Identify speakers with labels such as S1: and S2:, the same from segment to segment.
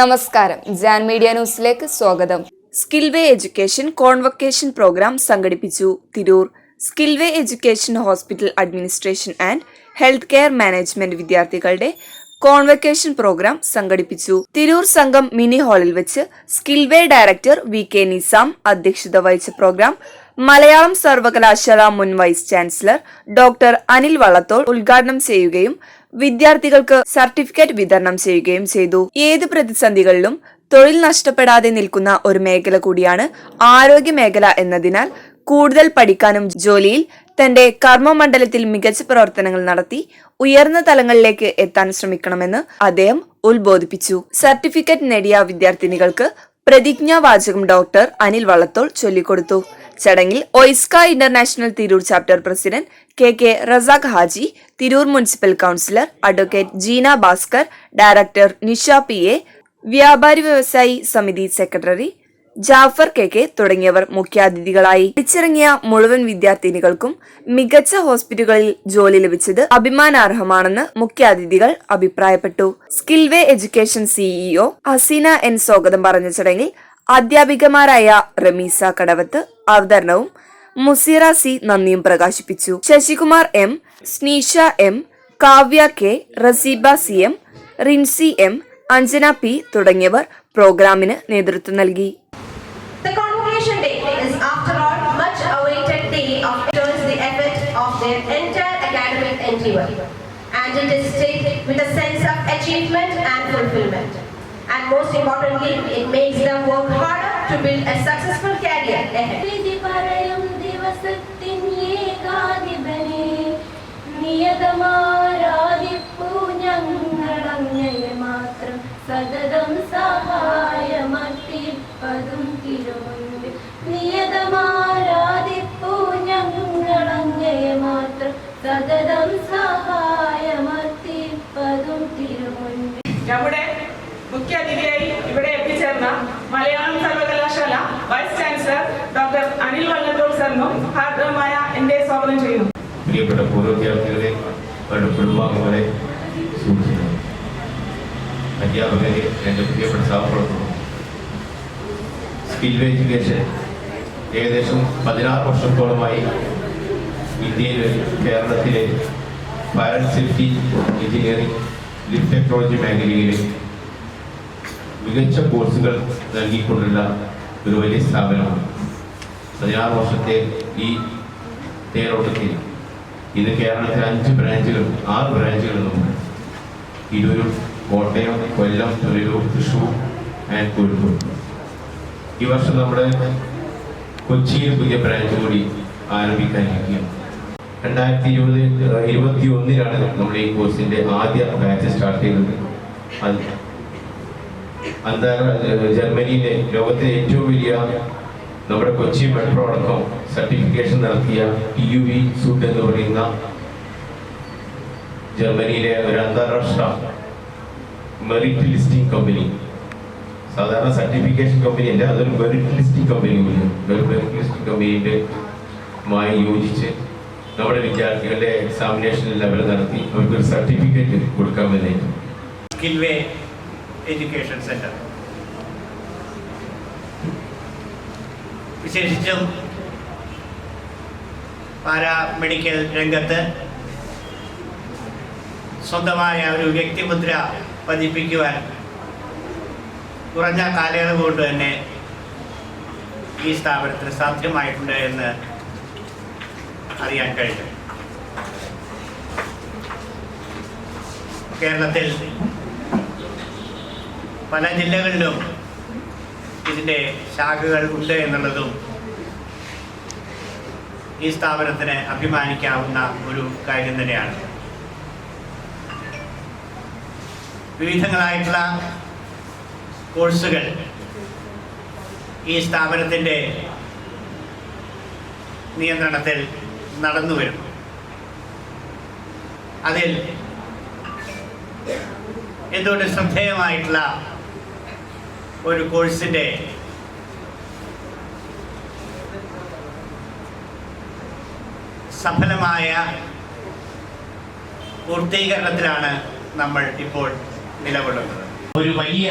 S1: നമസ്കാരം. ജാൻ മീഡിയ ന്യൂസിലേക്ക് സ്വാഗതം.
S2: സ്കിൽവേ എഡ്യൂക്കേഷൻ കോൺവൊക്കേഷൻ പ്രോഗ്രാം സംഘടിപ്പിച്ചു. Tirur Skillway education hospital administration and health care management വിദ്യാർത്ഥികളുടെ കോൺവൊക്കേഷൻ പ്രോഗ്രാം സംഘടിപ്പിച്ചു. തിരൂർ സംഘം മിനി ഹാളിൽ വെച്ച് Skillway director V K Nizam അധ്യക്ഷത വഹിച്ച പ്രോഗ്രാം മലയാളം സർവകലാശാല മുൻ vice chancellor doctor Anil Vallathol ഉദ്ഘാടനം ചെയ്യുകയും വിദ്യാർത്ഥികൾക്ക് സർട്ടിഫിക്കറ്റ് വിതരണം ചെയ്യുകയും ചെയ്തു. ഏത് പ്രതിസന്ധികളിലും തൊഴിൽ നഷ്ടപ്പെടാതെ നിൽക്കുന്ന ഒരു മേഖല കൂടിയാണ് ആരോഗ്യ മേഖല എന്നതിനാൽ കൂടുതൽ പഠിക്കാനും ജോലിയിൽ തന്റെ കർമ്മമണ്ഡലത്തിൽ മികച്ച പ്രവർത്തനങ്ങൾ നടത്തി ഉയർന്ന തലങ്ങളിലേക്ക് എത്താൻ ശ്രമിക്കണമെന്ന് അദ്ദേഹം ഉത്ബോധിപ്പിച്ചു. സർട്ടിഫിക്കറ്റ് നേടിയ വിദ്യാർത്ഥിനികൾക്ക് പ്രതിജ്ഞാവാചകം ഡോക്ടർ അനിൽ വള്ളത്തോൾ ചൊല്ലിക്കൊടുത്തു. ചടങ്ങിൽ OISCA international Tirur chapter president K K Razak Haji Tirur municipal councillor advocate Jeena Bhaskar director Nisha P A വ്യാപാരി വ്യവസായി സമിതി സെക്രട്ടറി ജാഫർ കെ കെ തുടങ്ങിയവർ മുഖ്യാതിഥികളായി. തിരിച്ചിറങ്ങിയ മുഴുവൻ വിദ്യാർത്ഥിനികൾക്കും മികച്ച ഹോസ്പിറ്റലുകളിൽ ജോലി ലഭിച്ചത് അഭിമാനാർഹമാണെന്ന് മുഖ്യാതിഥികൾ അഭിപ്രായപ്പെട്ടു. Skillway education CEO Haseena N സ്വാഗതം പറഞ്ഞ ചടങ്ങിൽ അധ്യാപികമാരായ റമീസ കടവത്ത് അവതരണവും മുസീറ സി നന്ദിയും പ്രകാശിപ്പിച്ചു. Sasikumar M Sneesha M Kavya K Raseeba C M Rincy M Anjana P തുടങ്ങിയവർ പ്രോഗ്രാമിന് നേതൃത്വം നൽകി.
S3: Academic endeavor, and it is taken with a sense of achievement and fulfillment. And most importantly, it makes them work harder to build a successful career ahead.
S4: നമ്മുടെ മുഖ്യാതിഥിയായി ഇവിടെ എത്തിച്ചേർന്ന മലയാളം സർവകലാശാല vice chancellor doctor Anil Vallathol സാറിനും ഹാർദവമായ എന്റെ സ്വാഗതം ചെയ്യുന്നു.
S5: പ്രിയപ്പെട്ട പൂർവ വിദ്യാർത്ഥികളെ അവരുടെ കുടുംബാംഗങ്ങളെ അധ്യാപകരെ എന്റെ പ്രിയപ്പെട്ട സഹപ്രവർത്തകർ സ്കിൽ എഡ്യൂക്കേഷൻ ഏകദേശം പതിനാറ് വർഷത്തോളമായി ഇന്ത്യയിലെ കേരളത്തിലെ fire safety engineering lift technology മേഖലയിലെ മികച്ച കോഴ്സുകൾ നൽകിക്കൊണ്ടുള്ള ഒരു വലിയ സ്ഥാപനമാണ്. പതിനാറ് വർഷത്തെ ഈ തേരോട്ടത്തിൽ ഇത് കേരളത്തിൽ അഞ്ച് ബ്രാഞ്ചുകൾ ആറ് നമുക്ക് തിരൂരും കോട്ടയം കൊല്ലം തൊഴിലൂർ തൃശ്ശൂർ ആൻഡ് കോഴിക്കോട്. ഈ വർഷം നമ്മുടെ കൊച്ചിയിൽ പുതിയ ബ്രാഞ്ച് കൂടി ആരംഭിക്കാനിരിക്കുകയാണ് രണ്ടായിരത്തി ഇരുപത് ഇരുപത്തി ഒന്നിലാണ് നമ്മൾ ഈ കോഴ്സിന്റെ ആദ്യ ബാച്ച് സ്റ്റാർട്ട് ചെയ്തത്. അന്താരാഷ്ട്ര ജർമ്മനിയിലെ ലോകത്തിലെ ഏറ്റവും വലിയ നമ്മുടെ കൊച്ചി മെട്രോ അടക്കം സർട്ടിഫിക്കേഷൻ നടത്തിയ ടി യു വി സൂട്ട് എന്ന് പറയുന്ന ജർമ്മനിയിലെ ഒരു അന്താരാഷ്ട്ര മെറിറ്റ് ലിസ്റ്റിംഗ് കമ്പനി. സാധാരണ സർട്ടിഫിക്കേഷൻ കമ്പനി അല്ല അതൊരു മെറിറ്റ് ലിസ്റ്റിംഗ് കമ്പനി കൂടിയാണ് മെറിറ്റ് ലിസ്റ്റിംഗ് കമ്പനിയുടെ യോജിച്ച് നമ്മുടെ വിദ്യാർത്ഥികളുടെ എക്സാമിനേഷൻ ലെവൽ നടത്തി അവർക്ക് ഒരു സർട്ടിഫിക്കറ്റ് കൊടുക്കാൻ വേണ്ടിയിട്ട്.
S6: സ്കിൽവേ വിശേഷിച്ചും പാരാമെഡിക്കൽ രംഗത്ത് സ്വന്തമായ ഒരു വ്യക്തിമുദ്ര പതിപ്പിക്കുവാൻ കുറഞ്ഞ കാലയളവ് കൊണ്ട് തന്നെ ഈ സ്ഥാപനത്തിന് സാധ്യമായിട്ടുണ്ട് എന്ന് അറിയാൻ കഴിഞ്ഞു. കേരളത്തിൽ പല ജില്ലകളിലും ഇതിന്റെ ശാഖകൾ ഉണ്ട് എന്നുള്ളതും ഈ സ്ഥാപനത്തിന് അഭിമാനിക്കാവുന്ന ഒരു കാര്യം തന്നെയാണ്. വിവിധങ്ങളായിട്ടുള്ള കോഴ്സുകൾ ഈ സ്ഥാപനത്തിന്റെ നിയന്ത്രണത്തിൽ നടന്നു വരുന്നു. അതിൽ എന്തുകൊണ്ട് ശ്രദ്ധേയമായിട്ടുള്ള ഒരു കോഴ്സിന്റെ സഫലമായ പൂർത്തീകരണത്തിലാണ് നമ്മൾ ഇപ്പോൾ നിലകൊള്ളുന്നത്. ഒരു വലിയ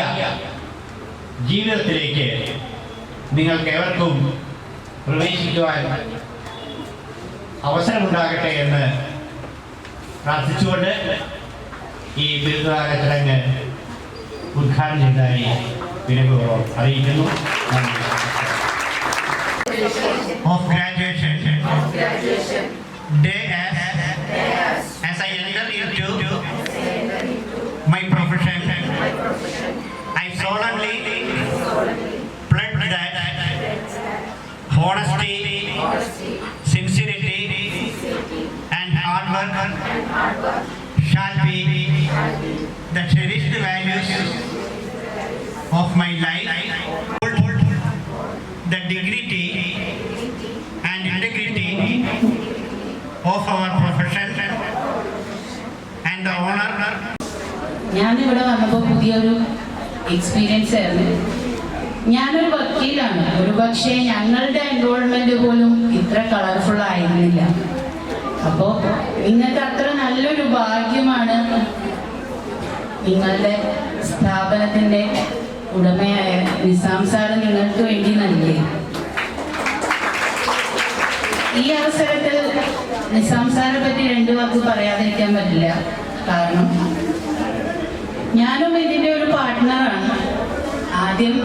S6: ജീവിതത്തിലേക്ക് നിങ്ങൾക്ക് ഏവർക്കും പ്രവേശിക്കുവാൻ അവസരമുണ്ടാകട്ടെ എന്ന് പ്രാർത്ഥിച്ചുകൊണ്ട് ഈ ബിരുദദാന ചടങ്ങ് ഉദ്ഘാടനം ചെയ്തതായി വിനയപൂർവം അറിയിക്കുന്നു. Of graduation graduation, shall be the cherished values of my life. The dignity and integrity of our profession and the honor
S7: ഞാനിവിടെ വന്നപ്പോൾ പുതിയൊരു എക്സ്പീരിയൻസ് ആയിരുന്നു ഞാനൊരു വക്കീലാണ് ഒരു പക്ഷേ ഞങ്ങളുടെ എൻറോൾമെന്റ് പോലും ഇത്ര കളർഫുൾ ആയിരുന്നില്ല അപ്പോൾ നിങ്ങൾക്ക് അത്ര നല്ലൊരു ഭാഗ്യമാണ് നിങ്ങളുടെ സ്ഥാപനത്തിന്റെ ഉടമയായ നിസാം സാറ് നിങ്ങൾക്ക് വേണ്ടി നൽകി ഈ അവസരത്തിൽ നിസാം സാറെ പറ്റി രണ്ടു വാക്ക് പറയാതിരിക്കാൻ പറ്റില്ല. കാരണം ഞാനും ഇതിന്റെ ഒരു പാർട്ട്ണറാണ്. ആദ്യം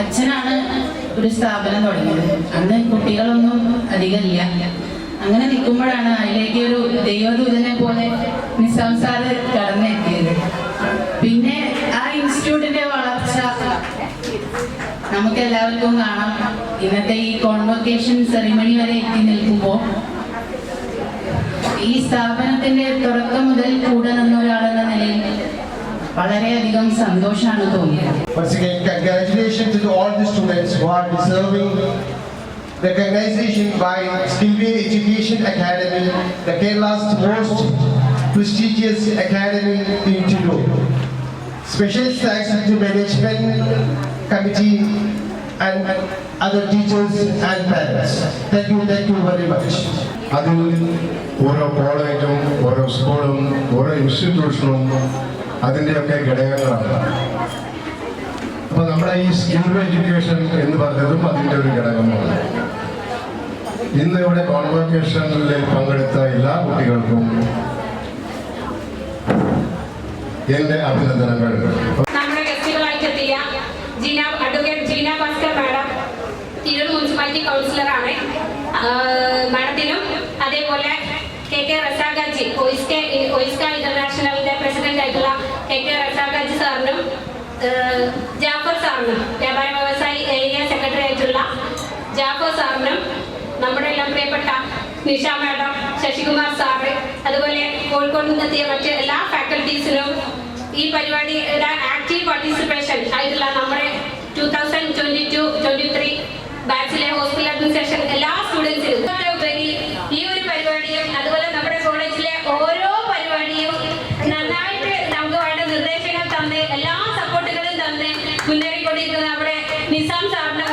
S7: അച്ഛനാണ് ഒരു സ്ഥാപനം തുടങ്ങിയത്. അന്ന് കുട്ടികളൊന്നും അധികമില്ല അങ്ങനെ നിൽക്കുമ്പോഴാണ് അതിലേക്ക് ഒരു ദൈവദൂതനെ പോലെ നിസ്സംസാര കടന്നെത്തിയത്. പിന്നെ ആ ഇൻസ്റ്റിറ്റ്യൂട്ടിന്റെ വളർച്ച നമുക്ക് എല്ലാവർക്കും കാണാം. ഇന്നത്തെ ഈ കോൺവൊക്കേഷൻ സെറിമണി വരെ എത്തി നിൽക്കുമ്പോൾ ഈ സ്ഥാപനത്തിന്റെ തുടക്കം മുതൽ കൂടെ നിന്ന ഒരാളെന്ന നിലയിൽ വളരെയധികം സന്തോഷമാണ് തോന്നിയത്.
S8: recognition by Skillway Education Academy, the Kerala's most prestigious academy in Tirur. Special thanks to management committee and other teachers and parents. Thank you, thank you very much.
S9: അതിൽ ഓരോ കോളേജും ഓരോ സ്കൂളും ഓരോ ഇൻസ്റ്റിറ്റ്യൂഷനും അതിൻ്റെയൊക്കെ ഘടകങ്ങളാണ് അപ്പോൾ നമ്മുടെ ഈ സ്കിൽ എഡ്യൂക്കേഷൻ എന്ന് പറഞ്ഞതും അതിൻ്റെ ഒരു ഘടകമാണ് ഇന്ന് ഇവിടെ കോൺവോക്കേഷനിൽ പങ്കെടുത്ത എല്ലാ കുട്ടികൾക്കും എന്റെ അഭിനന്ദനങ്ങൾ.
S10: നമ്മുടെ അഡ്വക്കേറ്റ് മാഡം മാഡത്തിനും അതേപോലെ കെ കെ റസാഖാജി ഇന്റർനാഷണലിന്റെ പ്രസിഡന്റ് ആയിട്ടുള്ള കെ കെ റസാഖാജി സാറിനും ജാഫർ സാറിനും വ്യാപാര വ്യവസായി ഏരിയ സെക്രട്ടറി ആയിട്ടുള്ള ജാഫർ സാറിനും നമ്മുടെ എല്ലാം പ്രിയപ്പെട്ട നിഷ മാഡം ശശികുമാർ സാറ് അതുപോലെ കോഴിക്കോട് നിന്നെത്തിയ മറ്റ് എല്ലാ ഫാക്കൽറ്റീസിനും ഈ പരിപാടിയുടെ ആക്റ്റീവ് പാർട്ടിസിപ്പേഷൻ ആയിട്ടുള്ള നമ്മുടെ two thousand twenty two twenty three ബാച്ചിലെ hostel administration എല്ലാ സ്റ്റുഡൻസിനും ഉപരി ഈ ഒരു പരിപാടിയും അതുപോലെ നമ്മുടെ കോളേജിലെ ഓരോ പരിപാടിയും നന്നായിട്ട് നമുക്ക് വേണ്ട നിർദ്ദേശങ്ങൾ തന്ന് എല്ലാ സപ്പോർട്ടുകളും തന്ന് മുന്നേറിക്കൊണ്ടിരിക്കുന്ന നമ്മുടെ നിസാം സാറിനും